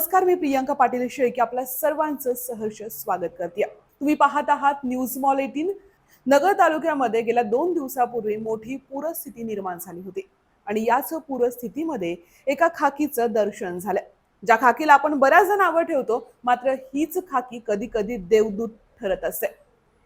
नमस्कार मी प्रियांका पाटील शेळके. आपल्या सर्वांचं सहर्ष स्वागत करते. तुम्ही पाहत आहात न्यूज मॉल एटीन. नगर तालुक्यामध्ये गेल्या दोन दिवसापूर्वी मोठी पूरस्थिती निर्माण झाली होती. आणि याच पूरस्थितीमध्ये एका खाकीचं दर्शन झालं. ज्या खाकीला आपण बऱ्याचदा नावं ठेवतो मात्र हीच खाकी कधी कधी देवदूत ठरत असते.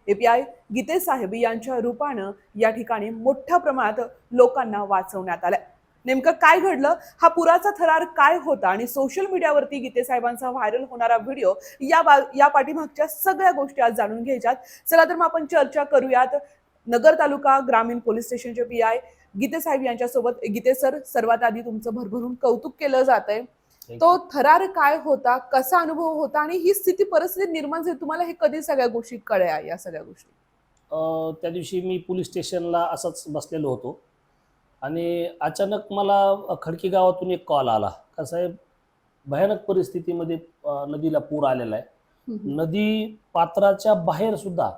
एपीआय गीते साहेब यांच्या रूपानं या ठिकाणी मोठ्या प्रमाणात लोकांना वाचवण्यात आलं. नेमकं काय घडलं? हा पुराचा थरार काय होता? आणि सोशल मीडियावरती गीते साहेबांचा व्हायरल होणारा व्हिडिओ या बा या पाठीमागच्या सगळ्या गोष्टी आज जाणून घ्यायच्यात. चला तर मग आपण चर्चा करूयात. नगर तालुका ग्रामीण पोलीस स्टेशनचे पी आय गीते साहेब यांच्यासोबत. गीते सर सर्वात आधी तुमचं भरभरून कौतुक केलं जात आहे तो थरार काय होता? कसा अनुभव होता? आणि ही स्थिती परिस्थिती निर्माण झाली. तुम्हाला हे कधी सगळ्या गोष्टी कळल्या या सगळ्या गोष्टी? त्या दिवशी मी पोलीस स्टेशनला असंच बसलेलो होतो. आणि अचानक मला खडकी गावातून एक कॉल आला. का साहेब भयानक परिस्थितीमध्ये नदीला पूर आलेला आहे. नदी पात्राच्या बाहेर सुद्धा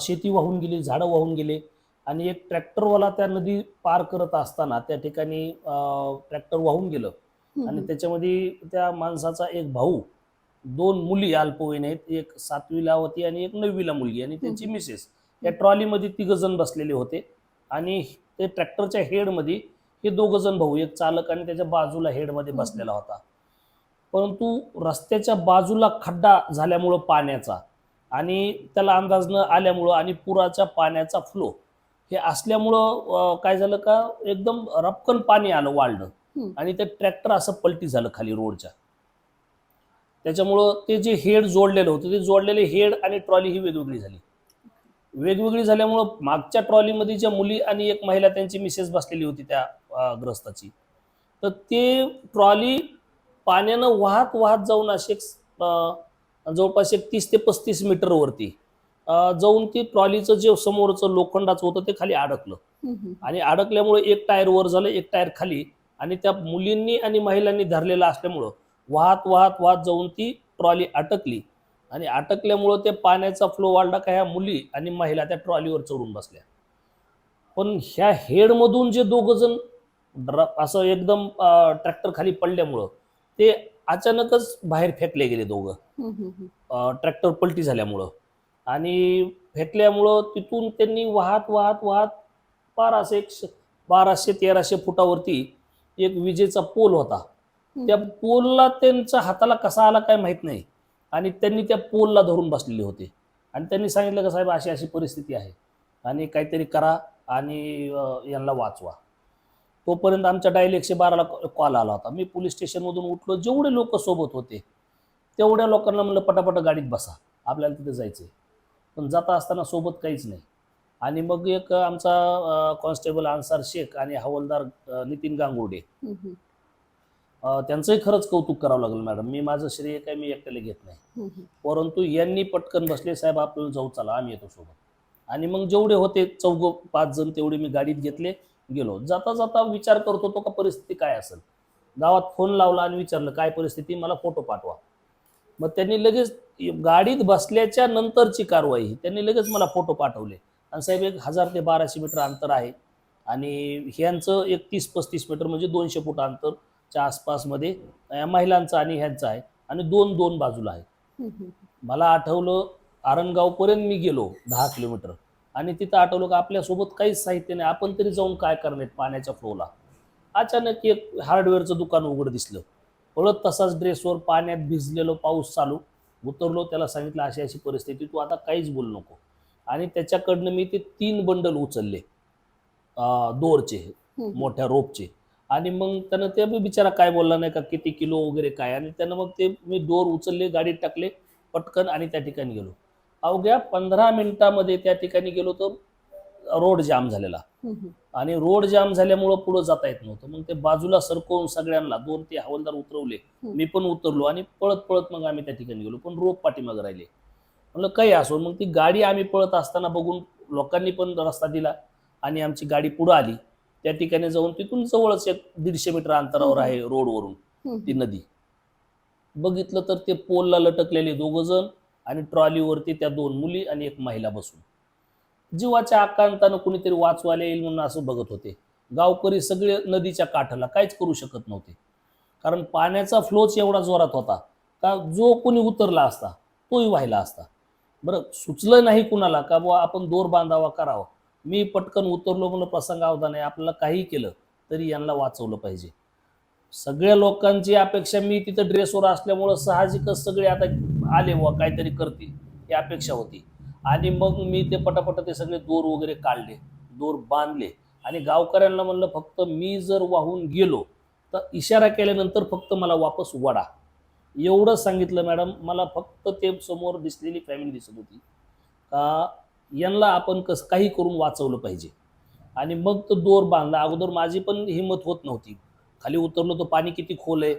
शेती वाहून गेली झाडं वाहून गेले. आणि एक ट्रॅक्टरवाला त्या नदी पार करत असताना त्या ठिकाणी ट्रॅक्टर वाहून गेलं. आणि त्याच्यामध्ये त्या माणसाचा एक भाऊ दोन मुली अल्पवयीन आहेत. एक सातवीला होती आणि एक नववीला मुलगी. आणि त्यांची. मिसेस. या ट्रॉलीमध्ये तिघ जण बसलेले होते. आणि ते ट्रॅक्टरच्या हेडमध्ये हे दोघ जण भाऊ एक चालक आणि त्याच्या बाजूला हेडमध्ये. बसलेला होता परंतु रस्त्याच्या बाजूला खड्डा झाल्यामुळं पाण्याचा आणि त्याला अंदाज न आल्यामुळं आणि पुराच्या पाण्याचा फ्लो हे असल्यामुळं काय झालं का एकदम रपकन पाणी आलं वाढलं. आणि ते ट्रॅक्टर असं पलटी झालं खाली रोडच्या त्याच्यामुळं ते जे हेड जोडलेलं होतं ते जोडलेले हेड आणि ट्रॉली ही वेगवेगळी झाली वेगवेगळी झाल्यामुळं मागच्या ट्रॉलीमध्ये ज्या मुली आणि एक महिला त्यांची मिसेस बसलेली होती त्या ग्रस्ताची. तर ते ट्रॉली पाण्यानं वाहत वाहत जाऊन असे एक, जवळपास एक तीस ते पस्तीस मीटरवरती जाऊन ती ट्रॉलीचं जे समोरचं लोखंडाचं होतं ते खाली अडकलं. आणि अडकल्यामुळे एक टायर वर झालं एक टायर खाली आणि त्या मुलींनी आणि महिलांनी धरलेलं असल्यामुळं वाहत वाहत वाहत जाऊन ती ट्रॉली अटकली. आणि अटकल्यामुळं ते पाण्याचा फ्लो वाढला का ह्या मुली आणि महिला त्या ट्रॉलीवर चढून बसल्या. पण ह्या हेडमधून जे दोघं जण असं एकदम ट्रॅक्टर खाली पडल्यामुळं ते अचानकच बाहेर फेकले गेले दोघं. ट्रॅक्टर पलटी झाल्यामुळं. आणि फेकल्यामुळं तिथून त्यांनी वाहत वाहत वाहत पार असं एक बाराशे तेराशे फुटावरती एक विजेचा पोल होता. त्या पोलला त्यांच्या हाताला कसा आला काय माहीत नाही. आणि त्यांनी त्या पोलला धरून बसलेले होते. आणि त्यांनी सांगितलं का साहेब अशी अशी परिस्थिती आहे. आणि काहीतरी करा आणि यांना वाचवा. तोपर्यंत आमच्या डायल एकशे बाराला कॉल आला होता. मी पोलीस स्टेशनमधून उठलो. जेवढे लोक सोबत होते तेवढ्या लोकांना म्हणलं पटापट गाडीत बसा. आपल्याला तिथे जायचं पण जाता असताना सोबत काहीच नाही. आणि मग एक आमचा कॉन्स्टेबल अन्सार शेख आणि हवालदार नितीन गांगुर्डे त्यांचंही खरंच कौतुक करावं लागेल मॅडम. मी माझं श्रेय काय मी एकट्याला घेत नाही. परंतु यांनी पटकन बसले साहेब आपल्याला जाऊ चला आम्ही येतो सोबत. आणि मग जेवढे होते चौघ पाच जण तेवढे मी गाडीत घेतले गेलो. जाता जाता विचार करत होतो का परिस्थिती काय असेल. गावात फोन लावला आणि विचारलं काय परिस्थिती? मला फोटो पाठवा. मग त्यांनी लगेच गाडीत बसल्याच्या नंतरची कारवाई. त्यांनी लगेच मला फोटो पाठवले. आणि साहेब एक हजार ते बाराशे मीटर अंतर आहे. आणि ह्यांचं एक तीस पस्तीस मीटर म्हणजे दोनशे फूट अंतरच्या आसपासमध्ये महिलांचं आणि ह्यांचं आहे. आणि दोन दोन बाजूला आहे. मला आठवलं आरणगावपर्यंत मी गेलो दहा किलोमीटर. आणि तिथं आठवलं का आपल्यासोबत काहीच साहित्य नाही. आपण तरी जाऊन काय करणार पाण्याच्या फ्लोला अचानक एक हार्डवेअरचं दुकान उघड दिसलं. पळत तसाच ड्रेसवर पाण्यात भिजलेलो पाऊस चालू. उतरलो त्याला सांगितलं अशी अशी परिस्थिती. तू आता काहीच बोलू नको. आणि त्याच्याकडनं मी ते तीन बंडल उचलले. दोरचे मोठ्या रोपचे आणि मग त्यानं ते बिचारा काय बोलला नाही का किती किलो वगैरे काय? आणि त्यानं मग ते मी दोर उचलले गाडीत टाकले पटकन आणि त्या ठिकाणी गेलो. अवघ्या पंधरा मिनिटामध्ये त्या ठिकाणी गेलो तर रोड जाम झालेला. आणि रोड जाम झाल्यामुळं पुढं जाता येत नव्हतं. मग ते बाजूला सरकवून सगळ्यांना दोन ते हवालदार उतरवले. मी पण उतरलो आणि पळत पळत मग आम्ही त्या ठिकाणी गेलो. पण रोप पाठीमागे राहिले. म्हणलं काही असो मग ती गाडी आम्ही पळत असताना बघून लोकांनी पण रस्ता दिला आणि आमची गाडी पुढं आली. त्या ठिकाणी जाऊन तिथून जवळच एक दीडशे मीटर अंतरावर. आहे रोडवरून ती नदी. बघितलं तर ते पोलला लटकलेले दोघ जण आणि ट्रॉलीवरती त्या दोन मुली आणि एक महिला बसून. जीवाच्या आकांतानं कुणीतरी वाचवायला येईल म्हणून असं बघत होते. गावकरी सगळे नदीच्या काठाला काहीच करू शकत नव्हते. कारण पाण्याचा फ्लोच एवढा जोरात होता का जो कोणी उतरला असता तोही व्हायला असता. बरं सुचलं नाही कुणाला का बुवा आपण दोर बांधावा करावा. मी पटकन उतरलो म्हणून प्रसंग आवदा नाही. आपल्याला काही केलं तरी यांना वाचवलं पाहिजे. सगळ्या लोकांची अपेक्षा मी तिथं ड्रेसवर असल्यामुळं साहजिकच सगळे आता आले बुवा काहीतरी करतील ही अपेक्षा होती. आणि मग मी ते पटापट ते सगळे दोर वगैरे काढले दोर बांधले. आणि गावकऱ्यांना म्हणलं फक्त मी जर वाहून गेलो तर इशारा केल्यानंतर फक्त मला वापस वडा. एवढं सांगितलं मॅडम. मला फक्त ते समोर दिसलेली फॅमिली दिसत होती. का यांना आपण कसं काही करून वाचवलं पाहिजे. आणि मग तो दोर बांधला. अगोदर माझी पण हिंमत होत नव्हती. खाली उतरलो तर पाणी किती खोल आहे.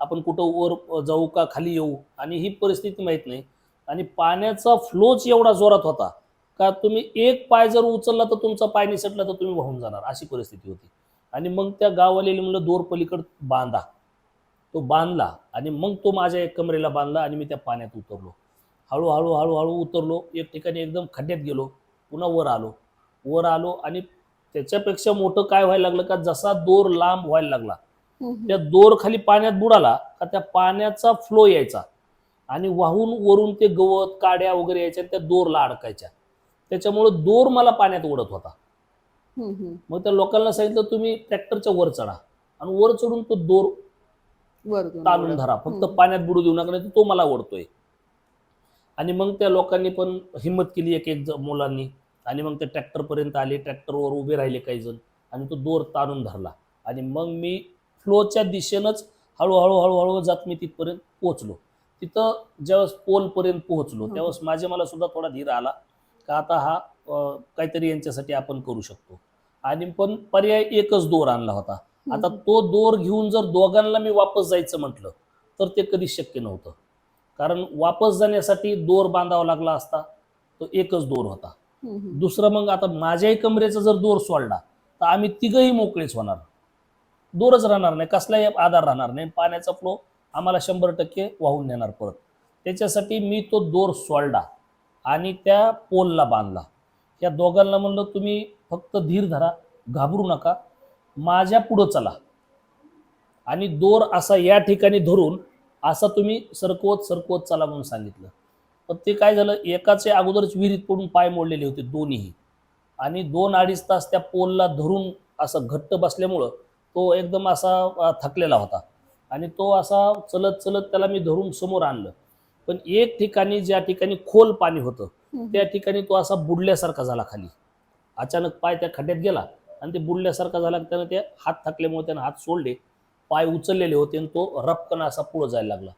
आपण कुठं वर जाऊ का खाली येऊ? आणि ही परिस्थिती माहीत नाही. आणि पाण्याचा फ्लोच एवढा जोरात होता का तुम्ही एक पाय जर उचलला तर तुमचा पाय निसटला तर तुम्ही वाहून जाणार. अशी परिस्थिती होती. आणि मग त्या गाववालेली म्हणलं दोर पलीकड बांधा. तो बांधला आणि मग तो माझ्या एक कमरेला बांधला आणि मी त्या पाण्यात उतरलो. हळूहळू हळूहळू उतरलो. एक ठिकाणी एकदम खड्ड्यात गेलो. पुन्हा वर आलो. वर आलो आणि त्याच्यापेक्षा मोठं काय व्हायला लागलं का जसा दोर लांब व्हायला लागला त्या दोर खाली पाण्यात बुडाला का त्या पाण्याचा फ्लो यायचा आणि वाहून वरून ते गवत काड्या वगैरे यायच्या त्या दोरला अडकायच्या. त्याच्यामुळं दोर मला पाण्यात उडत होता. मग त्या लोकांना सांगितलं तुम्ही ट्रॅक्टरच्या वर चढा. आणि वर चढून तो दोर एवढं. धरा. फक्त. पाण्यात बुडू देऊ नका नाही तो मला ओढतोय. आणि मग त्या लोकांनी पण हिंमत केली एक एक ज- मुलांनी. आणि मग ते ट्रॅक्टरपर्यंत आले ट्रॅक्टरवर उभे राहिले काही जण आणि तो दोर ताणून धरला. आणि मग मी फ्लोच्या दिशेनंच हळूहळू हळूहळू जात मी तिथपर्यंत पोहोचलो. तिथं ज्यावेळेस पोलपर्यंत पोहोचलो. त्यावेळेस माझ्या मला सुद्धा थोडा धीर आला का आता हा काहीतरी यांच्यासाठी आपण करू शकतो. आणि पण पर्याय एकच दोर आणला होता. आता तो दोर घेऊन जर दोघांना मी वापस जायचं म्हटलं तर ते कधी शक्य नव्हतं. कारण वापस जाण्यासाठी दोर बांधावा लागला असता तो एकच दोर होता. दुसरं मग आता माझ्याही कमरेचा जर दोर सोडला तर आम्ही तिघही मोकळेच होणार. दोरच राहणार नाही कसलाही आधार राहणार नाही. पाण्याचा फ्लो आम्हाला शंभर टक्के वाहून नेणार परत. त्याच्यासाठी मी तो दोर सोडला आणि त्या पोलला बांधला. या दोघांना म्हणलं तुम्ही फक्त धीर धरा घाबरू नका. माझ्या पुढं चला. आणि दोर असा या ठिकाणी धरून असा तुम्ही सरकवत सरकवत चला म्हणून सांगितलं. पण ते काय झालं? एकाचे अगोदरच विहिरीत पडून पाय मोडलेले होते दोन्हीही. आणि दोन अडीच तास त्या पोलला धरून असं घट्ट बसल्यामुळं तो एकदम असा थकलेला होता. आणि तो असा चलत चलत त्याला मी धरून समोर आणलं. पण एक ठिकाणी ज्या ठिकाणी खोल पाणी होतं. त्या ठिकाणी तो असा बुडल्यासारखा झाला खाली. अचानक पाय त्या खड्ड्यात गेला आणि ते बुडल्यासारखा झाला त्यानं ते हात थकल्यामुळे त्यानं हात सोडले. पाय उचललेले होते आणि तो रपकन असा पुढं जायला लागला.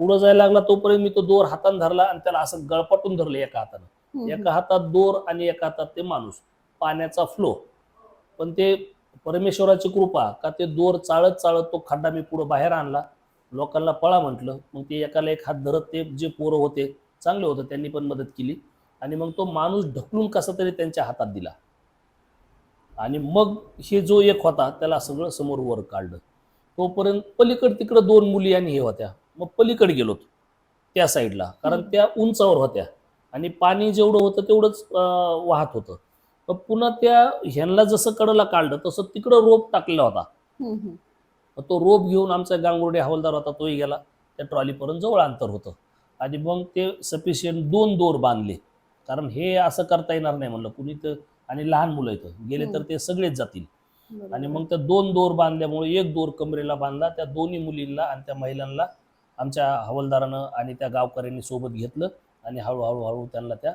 पुढं जायला लागला तोपर्यंत मी तो दोर हातानं धरला आणि त्याला असं गळपटून धरलं एका हातानं. एका हातात दोर आणि एका हातात ते माणूस. पाण्याचा फ्लो. पण ते परमेश्वराची कृपा का ते दोर चाळत चाळत तो खड्डा मी पुढं बाहेर आणला. लोकांना पळा म्हटलं. मग ते एकाला एक हात धरत ते जे पोरं होते चांगले होते त्यांनी पण मदत केली. आणि मग तो माणूस ढकलून कसा तरी त्यांच्या हातात दिला. आणि मग हे जो एक होता त्याला सगळं समोर वर काढलं. तोपर्यंत पलीकड तिकडं दोन मुली आणि हे होत्या. मग पलीकडे गेलो त्या साईडला कारण त्या उंचावर होत्या. आणि पाणी जेवढं होतं तेवढंच वाहत होतं. मग पुन्हा त्या ह्यांना जसं कडला काढलं तसं तिकडं रोप टाकलेला होता. मग तो रोप घेऊन आमचा गांगुर्डे हवालदार होता तोही गेला. त्या ट्रॉलीपर्यंत जवळ अंतर होतं. आणि मग ते सफिशियंट दोन दोर बांधले. कारण हे असं करता येणार नाही म्हणलं कुणी तर. आणि लहान मुलं इथं. गेले तर ते सगळेच जातील. आणि मग त्या दोन दोर बांधल्यामुळे एक दोर कमरेला बांधला त्या दोन्ही मुलींना आणि त्या महिलांना आमच्या हवालदारानं आणि त्या गावकऱ्यांनी सोबत घेतलं आणि हळूहळू हळू त्यांना त्या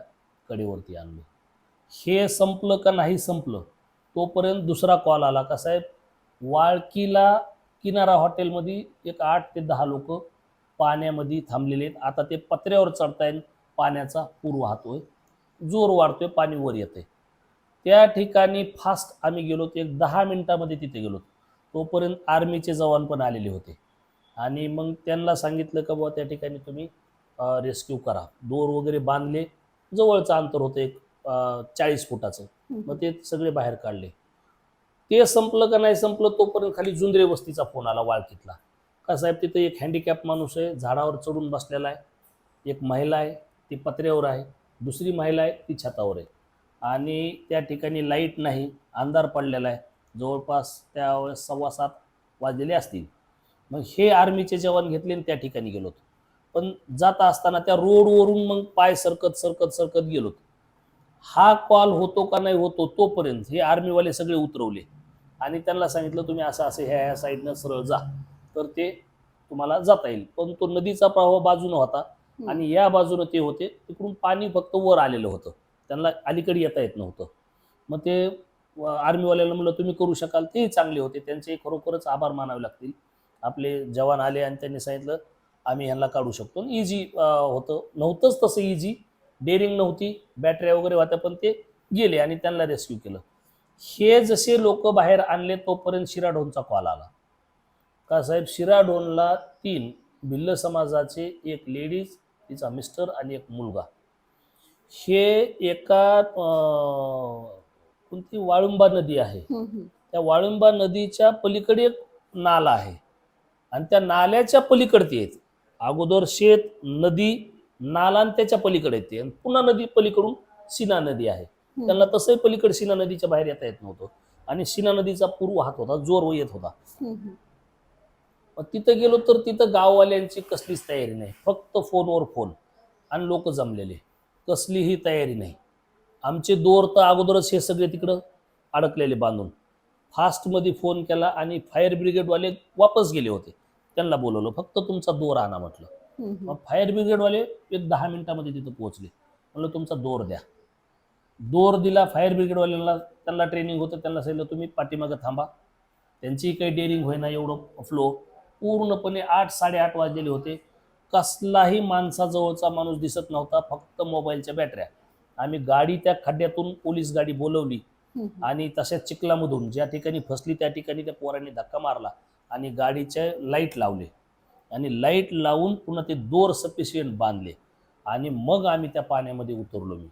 कडेवरती आणलं. हे संपलं का नाही संपलं तोपर्यंत दुसरा कॉल आला का साहेब वाळकीला किनारा हॉटेलमध्ये एक आठ ते दहा लोक पाण्यामध्ये थांबलेले आहेत. आता ते पत्र्यावर चढतायत पाण्याचा पूर वाहतोय जोर वाढतोय पाणी वर येतंय. त्या ठिकाणी फास्ट आम्ही गेलो एक दहा मिनिटामध्ये तिथे गेलो तोपर्यंत आर्मीचे जवान पण आलेले होते. आणि मग त्यांना सांगितलं का बुवा त्या ठिकाणी तुम्ही रेस्क्यू करा. दोर वगैरे बांधले. जवळचं अंतर होतं एक चाळीस फुटाचं. मग ते सगळे बाहेर काढले. ते संपलं का नाही संपलं तोपर्यंत खाली जुंद्रे वस्तीचा फोन आला वाळकीतला. का साहेब तिथं एक हँडिकॅप माणूस आहे झाडावर चढून बसलेला आहे. एक महिला आहे ती पत्र्यावर आहे. दुसरी महिला आहे ती छतावर आहे. आणि त्या ठिकाणी लाइट नाही अंधार पडलेला आहे. जवळपास त्यावेळेस सव्वा सात वाजलेले असतील. मग हे आर्मीचे जवान घेतले आणि त्या ठिकाणी गेलोत पण जाता असताना त्या रोडवरून मग पाय सरकत सरकत सरकत गेलोत हा कॉल होतो का नाही होतो तोपर्यंत हे आर्मीवाले सगळे उतरवले. आणि त्यांना सांगितलं तुम्ही असं असं ह्या ह्या साईडनं सरळ जा. तर ते तुम्हाला जाता येईल. पण तो नदीचा प्रवाह बाजूनं होता. आणि या बाजूनं ते होते. तिकडून पाणी फक्त वर आलेलं होतं. त्यांना अलीकडे येता येत नव्हतं. मग ते आर्मीवाल्याला म्हणलं तुम्ही करू शकाल तेही चांगले होते. त्यांचे खरोखरच आभार मानावे लागतील. आपले जवान आले आणि त्यांनी सांगितलं आम्ही ह्यांना काढू शकतो. इझी होतं. नव्हतंच तसं इझी डेअरिंग नव्हती. बॅटऱ्या वगैरे होत्या पण ते गेले आणि त्यांना रेस्क्यू केलं. हे जसे लोक बाहेर आणले तोपर्यंत शिराढोनचा कॉल आला. का साहेब शिराढोनला तीन भिल्ल समाजाचे एक लेडीज तिचा मिस्टर आणि एक मुलगा. हे एका कोणती वाळुंबा नदी आहे. त्या वाळुंबा नदीच्या पलीकडे एक नाला आहे. आणि त्या नाल्याच्या पलीकडे ते आहेत अगोदर शेत नदी नाला आणि त्याच्या पलीकडे येते. आणि पुन्हा नदी पलीकडून सीना नदी आहे. त्यांना तसंही पलीकडे सीना नदीच्या बाहेर येता येत नव्हतं. आणि सीना नदीचा पूर वाहत होता जोर येत होता. मग तिथं गेलो तर तिथं गाववाल्यांची कसलीच तयारी नाही. फक्त फोनवर फोन. आणि लोक जमलेले. कसलीही तयारी नाही. आमचे दोर तर अगोदरच हे सगळे तिकडं अडकलेले बांधून. फास्टमध्ये फोन केला आणि फायर ब्रिगेडवाले वापस गेले होते. त्यांना बोलवलं फक्त तुमचा दोर आणा म्हटलं. मग फायर ब्रिगेडवाले एक दहा मिनिटामध्ये तिथं पोहोचले. म्हणलं तुमचा दोर द्या. दोर दिला फायर ब्रिगेडवाल्यांना त्यांना ट्रेनिंग होतं. त्यांना सांगितलं तुम्ही पाठीमागं थांबा. त्यांचीही काही डेअरिंग होईना एवढं फ्लो पूर्णपणे आठ साडेआठ वाजलेले होते. कसलाही माणसाजवळचा माणूस दिसत नव्हता फक्त मोबाईलच्या बॅटऱ्या. आम्ही गाडी त्या खड्ड्यातून पोलीस गाडी बोलवली आणि तशाच चिखलामधून ज्या ठिकाणी फसली त्या ठिकाणी त्या पोरांनी धक्का मारला आणि गाडीचे लाइट लावले. आणि लाइट लावून पुन्हा ते दोर सफिशियंट बांधले आणि मग आम्ही त्या पाण्यामध्ये उतरलो मी.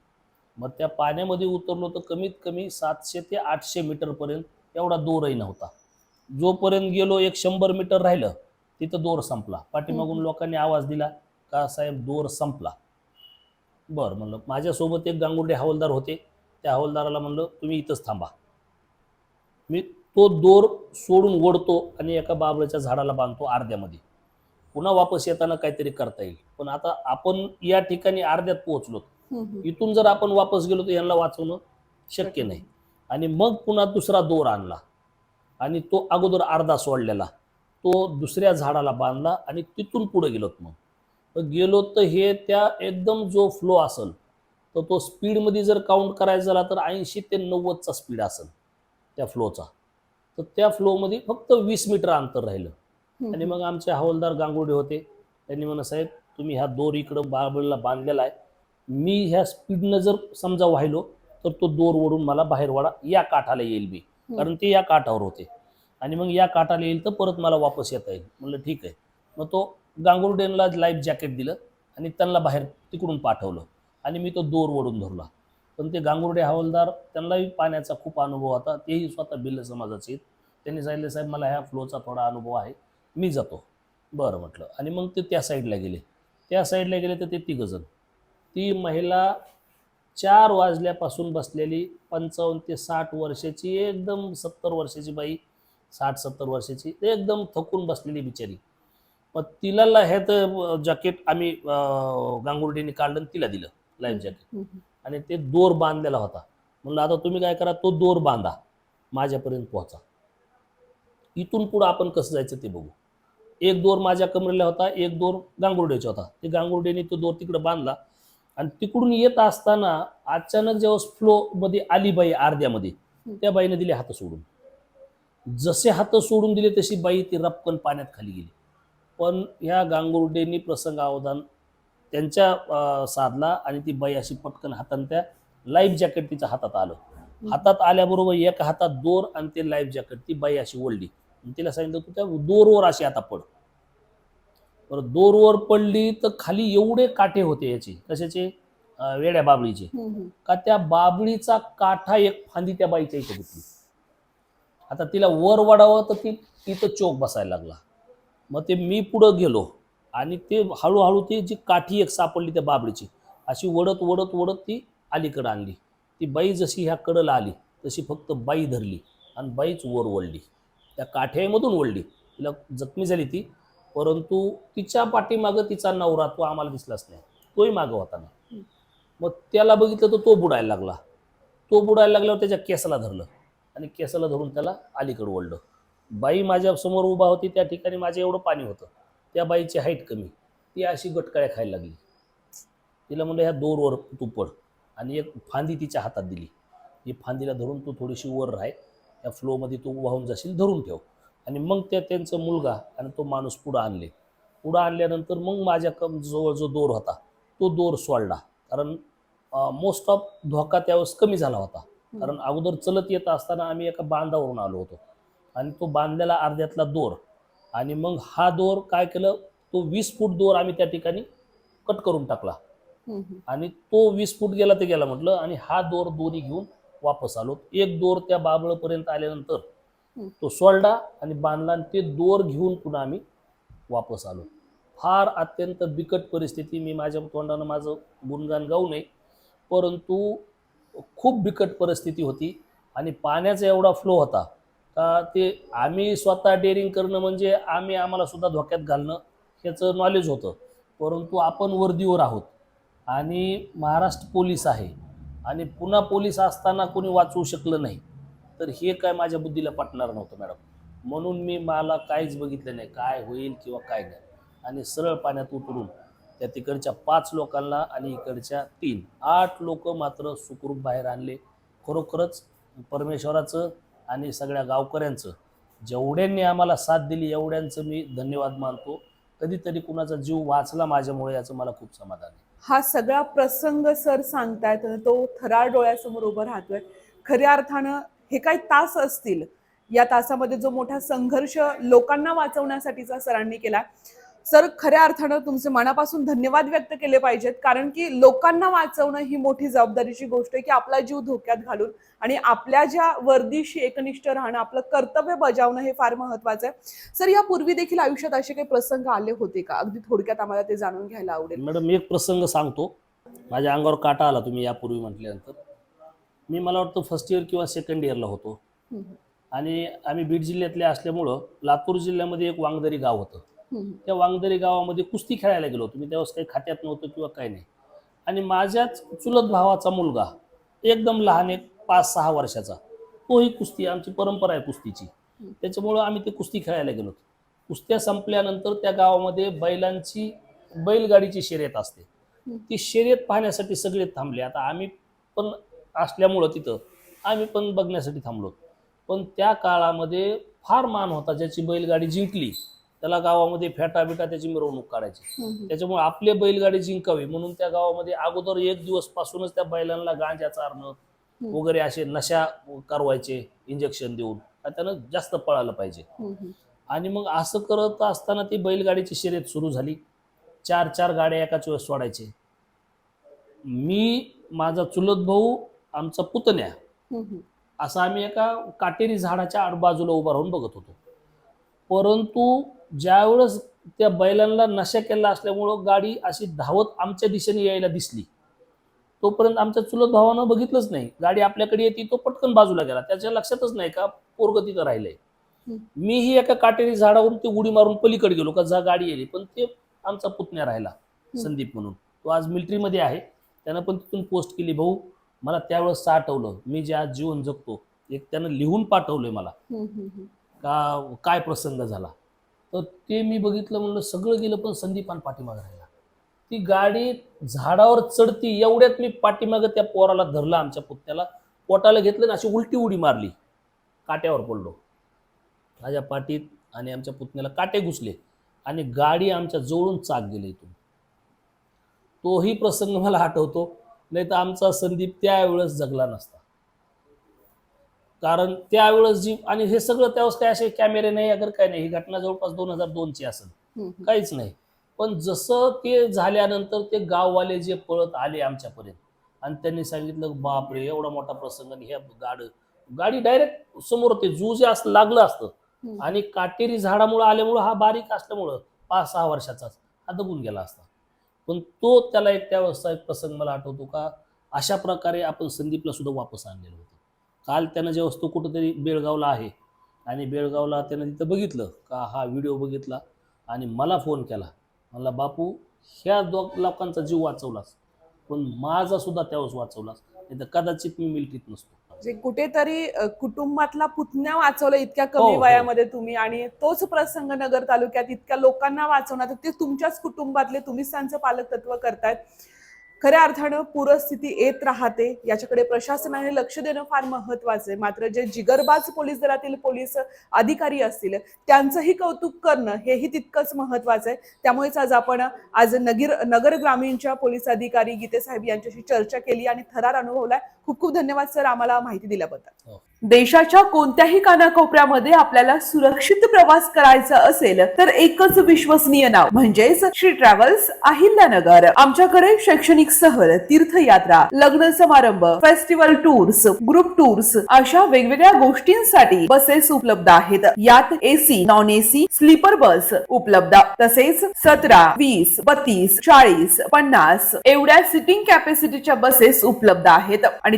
मग त्या पाण्यामध्ये उतरलो तर कमीत कमी सातशे ते आठशे मीटरपर्यंत एवढा दोरही नव्हता. जोपर्यंत गेलो एक शंभर मीटर राहिलं तिथं दोर संपला. पाठीमागून लोकांनी आवाज दिला का साहेब दोर संपला. बरं म्हणलं माझ्यासोबत एक गांगुर्डे हवालदार होते. त्या हवालदाराला म्हणलं तुम्ही इथंच थांबा. मी तो दोर सोडून ओढतो आणि एका बाबळच्या झाडाला बांधतो अर्ध्यामध्ये. पुन्हा वापस येताना काहीतरी करता येईल. पण आता आपण या ठिकाणी अर्ध्यात पोहोचलो. इथून जर आपण वापस गेलो तर यांना वाचवणं शक्य नाही. आणि मग पुन्हा दुसरा दोर आणला. आणि तो अगोदर अर्धा सोडलेला. तो दुसऱ्या झाडाला बांधला आणि तिथून पुढे गेलोत मग. तर गेलो तर हे त्या एकदम जो फ्लो असेल तर तो स्पीडमध्ये जर काउंट करायचा झाला तर ऐंशी ते नव्वदचा स्पीड असेल त्या फ्लोचा तर त्या फ्लोमध्ये फक्त वीस मीटर अंतर राहिलं. आणि मग आमचे हवालदार गांगुर्डे होते. त्यांनी म्हणा साहेब तुम्ही ह्या दोर इकडं बाबळला बांधलेला आहे. मी ह्या स्पीडनं जर समजा वाहिलो तर तो दोर ओढून मला बाहेर वाडा. या काठाला येईल मी. कारण ते या काठावर होते. आणि मग या काठाला येईल तर परत मला वापस येता येईल. म्हणलं ठीक आहे. मग तो गांगुर्डेनला लाईफ जॅकेट दिलं आणि त्यांना बाहेर तिकडून पाठवलं. आणि मी तो दोर ओढून धरला. पण ते गांगुर्डे हवालदार त्यांनाही पाण्याचा खूप अनुभव होता. तेही स्वतः भिल्ल समाजाचे आहेत. त्यांनी सांगितले साहेब मला ह्या फ्लोचा थोडा अनुभव आहे. मी जातो. बरं म्हटलं. आणि मग ते त्या साईडला गेले. त्या साईडला गेले तर ते तिघजण ती महिला चार वाजल्यापासून बसलेली पंचावन्न ते साठ वर्षाची एकदम सत्तर वर्षाची बाई साठ सत्तर वर्षाची एकदम थकून बसलेली बिचारी. मग तिला हे तर जॅकेट आम्ही गांगुर्डीने काढलं आणि तिला दिलं लाईफ जॅकेट. आणि ते दोर बांधलेला होता. म्हणलं आता तुम्ही काय करा तो दोर बांधा माझ्यापर्यंत पोहोचा. इथून पुढं आपण कसं जायचं ते बघू. एक दोर माझ्या कमरेला होता एक दोर गांगुर्डेचा होता. ते गांगुर्डेने तो दोर तिकडं बांधला आणि तिकडून येत असताना अचानक जेव्हा फ्लो मध्ये आली बाई अर्ध्यामध्ये त्या बाईने दिले हात सोडून. जसे हात सोडून दिले तशी बाई ती रपकन पाण्यात खाली गेली. पण ह्या गांगुर्डेंनी प्रसंग अवधान त्यांच्या साधला आणि ती बाई अशी पटकन हातानं त्या लाईफ जॅकेट तिच्या हातात आलं. हातात आल्याबरोबर एका हातात दोर आणि ते लाईफ जॅकेट ती बाई अशी ओढली. तिला सांगितलं तू त्या दोरवर अशी आता पड. बरं दोरवर पडली तर खाली एवढे काटे होते याचे. कशाचे? वेड्या बाबळीचे. का त्या बाबळीचा काठा एक फांदी त्या बाईच्या इथे गुतली आता तिला वर वाढावं तर ती तिथं चोक बसायला लागला. मग ते मी पुढं गेलो आणि ते हळूहळू ती जी काठी एक सापडली त्या बाबळीची अशी वडत वडत वडत ती अलीकडं आणली. ती बाई जशी ह्या कडला आली तशी फक्त बाई धरली आणि बाईच वर वळली. त्या काठ्यामधून वळली. तिला जखमी झाली ती परंतु तिच्या पाठीमागं तिचा नवरा तो आम्हाला दिसलाच नाही. तोही मागं होता ना. मग त्याला बघितलं तर तो बुडायला लागला. तो बुडायला लागल्यावर त्याच्या केसाला धरलं. आणि केसाला धरून त्याला अलीकडं ओढलं. बाई माझ्यासमोर उभा होती त्या ठिकाणी माझं एवढं पाणी होतं. त्या बाईची हाईट कमी. ती अशी गटकाळ्या खायला लागली. तिला म्हणलं ह्या दोरवर तू पड आणि एक फांदी तिच्या हातात दिली. ही फांदीला धरून तू थोडीशी वर राह. या फ्लोमध्ये तू वाहून जाशील धरून ठेव. आणि मग त्या त्यांचा मुलगा आणि तो माणूस पुढं आणले. पुढं आणल्यानंतर मग माझ्या कम जवळ जो दोर होता तो दोर सोडला. कारण मोस्ट ऑफ धोका त्यावेळेस कमी झाला होता. कारण अगोदर चलत येत असताना आम्ही एका बांधावरून आलो होतो. आणि तो बांधलेला अर्ध्यातला दोर. आणि मग हा दोर काय केलं? तो वीस फूट दोर आम्ही त्या ठिकाणी कट करून टाकला. आणि तो वीस फूट गेला ते गेला म्हटलं आणि हा दोर दोन्ही घेऊन वापस आलो. एक दोर त्या बाबळपर्यंत आल्यानंतर. तो सोडला आणि बांधला आणि ते दोर घेऊन पुन्हा आम्ही वापस आलो. फार अत्यंत बिकट परिस्थिती. मी माझ्या तोंडानं माझं गुणगान गाऊ नये. परंतु खूप बिकट परिस्थिती होती आणि पाण्याचा एवढा फ्लो होता. का ते आम्ही स्वतः डेअरिंग करणं म्हणजे आम्ही आम्हाला सुद्धा धोक्यात घालणं ह्याचं नॉलेज होतं. परंतु आपण वर्दीवर आहोत आणि महाराष्ट्र पोलीस आहे आणि पुन्हा पोलीस असताना कोणी वाचवू शकलं नाही तर हे काय माझ्या बुद्धीला पटणार नव्हतं मॅडम. म्हणून मी मला काहीच बघितलं नाही काय होईल किंवा काय नाही. आणि सरळ पाण्यात उतरून त्या तिकडच्या पाच लोकांना आणि इकडच्या तीन. आठ लोक मात्र सुखरूप बाहेर आणले. खरोखरच परमेश्वराचं आणि सगळ्या गावकऱ्यांचं जेवढ्यांनी आम्हाला साथ दिली एवढ्यांचं मी धन्यवाद मानतो. कधीतरी कुणाचा जीव वाचला माझ्यामुळे याचं मला खूप समाधान आहे. हा सगळा प्रसंग सर सांगतायत तो थरार डोळ्यासमोर उभं राहतोय. खऱ्या अर्थानं हे काही तास असतील. या तासामध्ये जो मोठा संघर्ष लोकांना वाचवण्यासाठीचा सरांनी केला सर खऱ्या अर्थानं तुमचे मनापासून धन्यवाद व्यक्त केले पाहिजेत कारण की लोकांना वाचवणं ही मोठी जबाबदारीची गोष्ट आहे की आपला जीव धोक्यात घालून आणि आपल्या ज्या वर्दीशी एकनिष्ठ राहणं आपलं कर्तव्य बजावणं हे फार महत्वाचं आहे. सर यापूर्वी देखील आयुष्यात असे काही प्रसंग आले होते का? अगदी थोडक्यात आम्हाला ते जाणून घ्यायला आवडेल. मॅडम एक प्रसंग सांगतो. माझ्या अंगावर काटा आला तुम्ही यापूर्वी म्हटल्यानंतर. मी मला वाटतं फर्स्ट इयर किंवा सेकंड इयरला होतो. आणि आम्ही बीड जिल्ह्यातले असल्यामुळं लातूर जिल्ह्यामध्ये एक वांगदरी गाव होतं. त्या वांगदरी गावामध्ये कुस्ती खेळायला गेलो होतो. मी त्यावेळेस काही खात्यात नव्हतं किंवा काही नाही. आणि माझ्याच चुलत भावाचा मुलगा एकदम लहान एक पाच सहा वर्षाचा तोही कुस्ती आमची परंपरा आहे कुस्तीची. त्याच्यामुळं आम्ही ते कुस्ती खेळायला गेलो कुस्त्या संपल्यानंतर त्या गावामध्ये बैलांची बैलगाडीची शर्यत असते. ती शर्यत पाहण्यासाठी सगळे थांबले. आता आम्ही पण असल्यामुळं तिथं आम्ही पण बघण्यासाठी थांबलो पण त्या काळामध्ये फार मान होता ज्याची बैलगाडी जिंकली. त्याला गावामध्ये फेटा बिटा त्याची मिरवणूक काढायची. त्याच्यामुळे आपली बैलगाडी जिंकावी म्हणून त्या गावामध्ये अगोदर एक दिवस पासूनच त्या बैलांना गांजा चारणं वगैरे असे नशा करवायचे इंजेक्शन देऊन. त्यानं जास्त पळालं पाहिजे. आणि मग असं करत असताना ती बैलगाडीची शर्यत सुरू झाली. चार चार गाड्या एकाच वेळेस सोडायचे. मी माझा चुलत भाऊ आमचा पुतण्या. असं आम्ही एका काटेरी झाडाच्या आडबाजूला उभा राहून बघत होतो. परंतु ज्यावेळेस त्या बैलांना नशा केला असल्यामुळं गाडी अशी धावत आमच्या दिशेने यायला दिसली. तोपर्यंत आमच्या चुलत भावानं बघितलंच नाही. गाडी आपल्याकडे येते तो पटकन बाजूला गेला. त्याच्या लक्षातच नाही का पोरग तिथं राहिलंय. मीही एका काटेरी झाडावरून ते उडी मारून पलीकडे गेलो का जा गाडी येली पण ते आमचा पुतण्या राहिला संदीप म्हणून. तो आज मिलिटरीमध्ये आहे. त्यानं पण तिथून पोस्ट केली भाऊ मला त्यावेळेस आठवलं मी जे आज जीवन जगतो एक त्यानं लिहून पाठवलंय मला. का काय प्रसंग झाला? तर ते मी बघितलं म्हणलं सगळं गेलं पण संदीपान पाठीमागं राहिला. ती गाडी झाडावर चढती एवढ्यात मी पाठीमागं त्या पोराला धरलं आमच्या पुत्त्याला पोटाला घेतलं आणि अशी उलटी उडी मारली. काट्यावर पडलो. माझ्या पाठीत आणि आमच्या पुतण्याला काटे घुसले आणि गाडी आमच्या जवळून चाक गेली इथून. तोही प्रसंग मला आठवतो. नाही तर आमचा संदीप त्यावेळेस जगला नसता. कारण त्यावेळेस जी आणि हे सगळं त्यावेळेस काय असे कॅमेरे नाही अगर काय नाही. ही घटना जवळपास दोन हजार दोनची असेल. काहीच नाही. पण जसं ते झाल्यानंतर ते गाववाले जे पळत आले आमच्यापर्यंत आणि त्यांनी सांगितलं बापरे एवढा मोठा प्रसंग आणि ह्या गाड गाडी डायरेक्ट समोर ते जू जे असं लागलं असतं. आणि काटेरी झाडामुळं आल्यामुळं हा बारीक असल्यामुळं पाच सहा वर्षाचाच हा दबून गेला असता. पण तो त्याला एक त्यावेळेसचा एक प्रसंग मला आठवतो का अशा प्रकारे आपण संदीपला सुद्धा वापस आणलेलं होतं. काल त्यानं जे वस्तू कुठंतरी बेळगावला आहे आणि बेळगावला त्यानं तिथं बघितलं का हा व्हिडिओ बघितला आणि मला फोन केला. मला बापू ह्या दो लोकांचा जीव वाचवलास पण माझा सुद्धा त्यावेळेस वाचवलास नाही तर कदाचित मी मिलिटरीत नसतो. म्हणजे कुठेतरी अ, कुटुंबातला पुतण्या वाचवलं इतक्या हो, कमी हो. वयामध्ये तुम्ही आणि तोच प्रसंग नगर तालुक्यात इतक्या लोकांना वाचवणार तर ते तुमच्याच कुटुंबातले तुम्हीच त्यांचं पालकत्व करतायत. खऱ्या अर्थानं पूरस्थिती येत राहते याच्याकडे प्रशासनाने लक्ष देणं फार महत्वाचं आहे. मात्र जे जिगरबाज पोलीस दलातील पोलीस अधिकारी असतील त्यांचंही कौतुक करणं हेही तितकंच महत्वाचं आहे. त्यामुळेच आज आपण आज नगीर नगर ग्रामीणच्या पोलीस अधिकारी गीते साहेब यांच्याशी चर्चा केली आणि थरार अनुभवलाय. खूप खूप धन्यवाद सर आम्हाला माहिती दिल्याबद्दल. हो. देशाच्या कोणत्याही कानाकोपऱ्यामध्ये आपल्याला सुरक्षित प्रवास करायचा असेल तर एकच विश्वसनीय नाव म्हणजेच श्री ट्रॅव्हल्स अहिल्यानगर. आमच्याकडे शैक्षणिक सहल तीर्थयात्रा लग्न समारंभ फेस्टिवल टूर्स ग्रुप टूर्स अशा वेगवेगळ्या गोष्टींसाठी बसेस उपलब्ध आहेत. यात AC non AC sleeper bus उपलब्ध. तसेच सतरा वीस बत्तीस चाळीस पन्नास एवढ्या सिटिंग कॅपॅसिटीच्या बसेस उपलब्ध आहेत. आणि